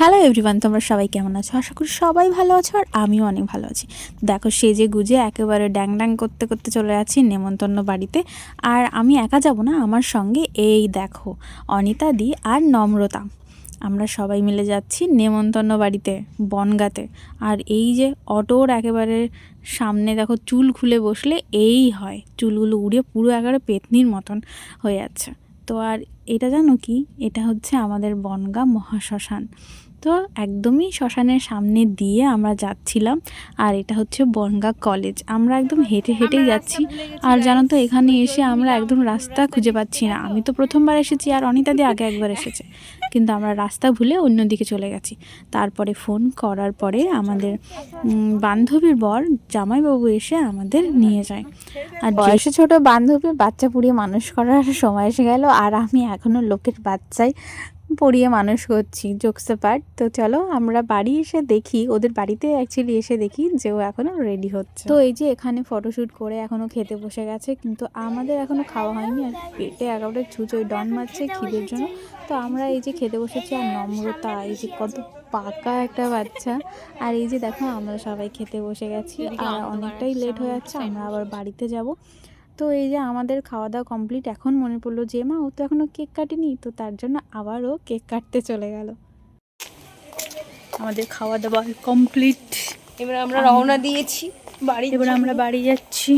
Hello everyone তোমরা সবাই কেমন আছো? আশা করি সবাই ভালো আছো আর আমিও অনেক ভালো আছি। দেখো সেজে গুজে একেবারে ড্যাং ড্যাং করতে করতে চলে যাচ্ছি নেমন্তন্ন বাড়িতে। আর আমি একা যাব না, আমার সঙ্গে এই দেখো অনিতা দি আর নম্রতা। আমরা সবাই মিলে যাচ্ছি নেমন্তন্ন বাড়িতে, বনগাতে। আর এই যে অটোর একেবারে সামনে দেখো চুল খুলে বসলে এই হয়। চুলগুলো উড়ে পুরো একেবারে পেতনির মতন হয়ে যাচ্ছে। তো আর এটা জানো কি? এটা হচ্ছে আমাদের বনগা মহাশ্মশান। তো একদমই শ্মশানের সামনে দিয়ে আমরা যাচ্ছিলাম আর এটা হচ্ছে বনগা কলেজ। আমরা একদম হেঁটে হেঁটেই যাচ্ছি আর জানো তো এখানে এসে আমরা একদম রাস্তা খুঁজে পাচ্ছি না। আমি তো প্রথমবার এসেছি আর অনিতা দিয়ে আগে একবার এসেছে। কিন্তু আমরা রাস্তা ভুলে অন্যদিকে চলে গেছি। তারপরে ফোন করার পরে আমাদের বান্ধবীর বর জামাইবাবু এসে আমাদের নিয়ে যায়। আর বয়সে ছোট বান্ধবী বাচ্চা পুড়িয়ে মানুষ করার সময় এসে গেল আর আমি এখনও লোকের বাচ্চাই পড়িয়ে মানুষ করছি জোকসে পার্ট তো চলো আমরা বাড়ি এসে দেখি ওদের বাড়িতে অ্যাকচুয়ালি এসে দেখি যে ও এখনও রেডি হচ্ছে। তো এই যে এখানে ফটোশ্যুট করে এখনও খেতে বসে গেছে কিন্তু আমাদের এখনও খাওয়া হয়নি আর পেটে একেবারে ছুঁচোই ডন মারছে খিদের জন্য। তো আমরা এই যে খেতে বসেছি আর নম্রতা এই যে কত পাকা একটা বাচ্চা। আর এই যে দেখো আমরা সবাই খেতে বসে গেছি আর অনেকটাই লেট হয়ে যাচ্ছে আমরা আবার বাড়িতে যাব। তো এই যে আমাদের খাওয়া দাওয়া কমপ্লিট এখন মনে পড়ল যে মা ও তো এখনও কেক কাটেনি। তো তার জন্য আবারও কেক কাটতে চলে গেল। আমাদের খাওয়া দাওয়া কমপ্লিট এবার আমরা রওনা দিয়েছি বাড়ি এবার আমরা বাড়ি যাচ্ছি।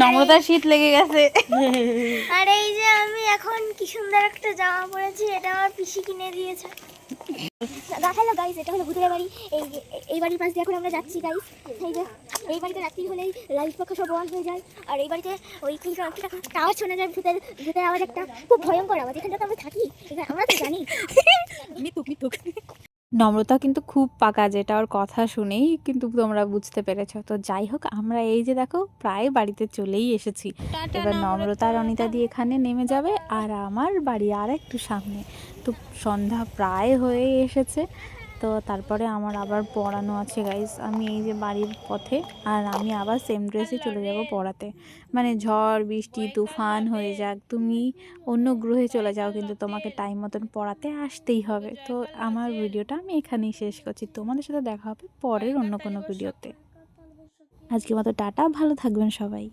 নম্রতার শীত লেগে গেছে। আর এই যে আমি এখন কি সুন্দর একটা জামা পরেছি এটা আমার পিসি কিনে দিয়েছে। দেখাল গাইস এটা হলো ভূতের বাড়ি। এই এই বাড়ির পাশ দিয়ে এখন আমরা যাচ্ছি গাইস এই যে এই বাড়িতে রাত্রি হলেই লাইট পাখা সব অন হয়ে যায়। আর এই বাড়িতে ওই কি একটা আওয়াজ শোনা যায় ভূতের ভূতের আওয়াজ একটা। খুব ভয়ঙ্কর আওয়াজ। এখানটা তো আমরা থাকি? এখানে আমরা তো জানি। মিতুক মিতুক নম্রতা কিন্তু খুব পাকা যেটা ওর কথা শুনেই কিন্তু তোমরা বুঝতে পেরেছ। তো যাই হোক আমরা এই যে দেখো প্রায় বাড়িতে চলেই এসেছি। এবার নম্রতা। আর অনিতা দিয়ে এখানে নেমে যাবে আর আমার বাড়ি আর একটু সামনে। তো সন্ধ্যা প্রায় হয়ে এসেছে। তো তারপরে আমার আবার পড়ানো আছে গাইজ আমি এই যে বাড়ির পথে আর আমি আবার সেম ড্রেসে চলে যাব পড়াতে। মানে ঝড় বৃষ্টি তুফান হয়ে যাক তুমি অন্য গ্রহে চলে যাও কিন্তু তোমাকে টাইম মতন পড়াতে আসতেই হবে। তো আমার ভিডিওটা আমি এখানেই শেষ করছি। তোমাদের সাথে দেখা হবে পরের অন্য কোনো ভিডিওতে আজকে মতো টাটা ভালো থাকবেন সবাই।